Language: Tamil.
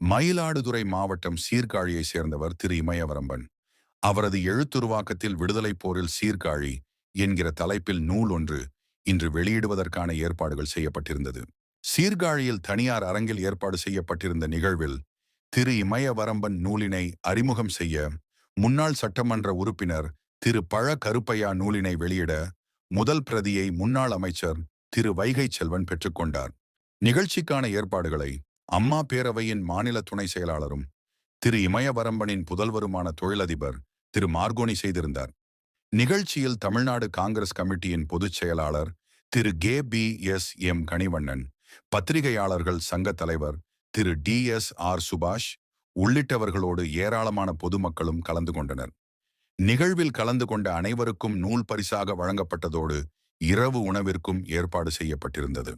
மயிலாடுதுறை மாவட்டம் சீர்காழியை சேர்ந்தவர் திரு இமயவரம்பன். அவரது எழுத்துருவாக்கத்தில் விடுதலைப் போரில் சீர்காழி என்கிற தலைப்பில் நூல் ஒன்று இன்று வெளியிடுவதற்கான ஏற்பாடுகள் செய்யப்பட்டிருந்தது. சீர்காழியில் தனியார் அரங்கில் ஏற்பாடு செய்யப்பட்டிருந்த நிகழ்வில் திரு இமயவரம்பன் நூலினை அறிமுகம் செய்ய முன்னாள் சட்டமன்ற உறுப்பினர் திரு பழ கருப்பையா நூலினை வெளியிட முதல் பிரதியை முன்னாள் அமைச்சர் திரு வைகை செல்வன் பெற்றுக்கொண்டார் நிகழ்ச்சிக்கான ஏற்பாடுகளை அம்மா பேரவையின் மாநில துணை செயலாளரும் திரு இமயவரம்பனின் புதல்வருமான தொழிலதிபர் திரு மார்கோனி செய்திருந்தார். நிகழ்ச்சியில் தமிழ்நாடு காங்கிரஸ் கமிட்டியின் பொதுச் செயலாளர் Thiru K P S M Kanivannan பத்திரிகையாளர்கள் சங்க தலைவர் Thiru T S R Subash உள்ளிட்டவர்களோடு ஏராளமான பொதுமக்களும் கலந்து கொண்டனர். நிகழ்வில் கலந்து கொண்ட அனைவருக்கும் நூல் பரிசாக வழங்கப்பட்டதோடு இரவு உணவிற்கும் ஏற்பாடு செய்யப்பட்டிருந்தது.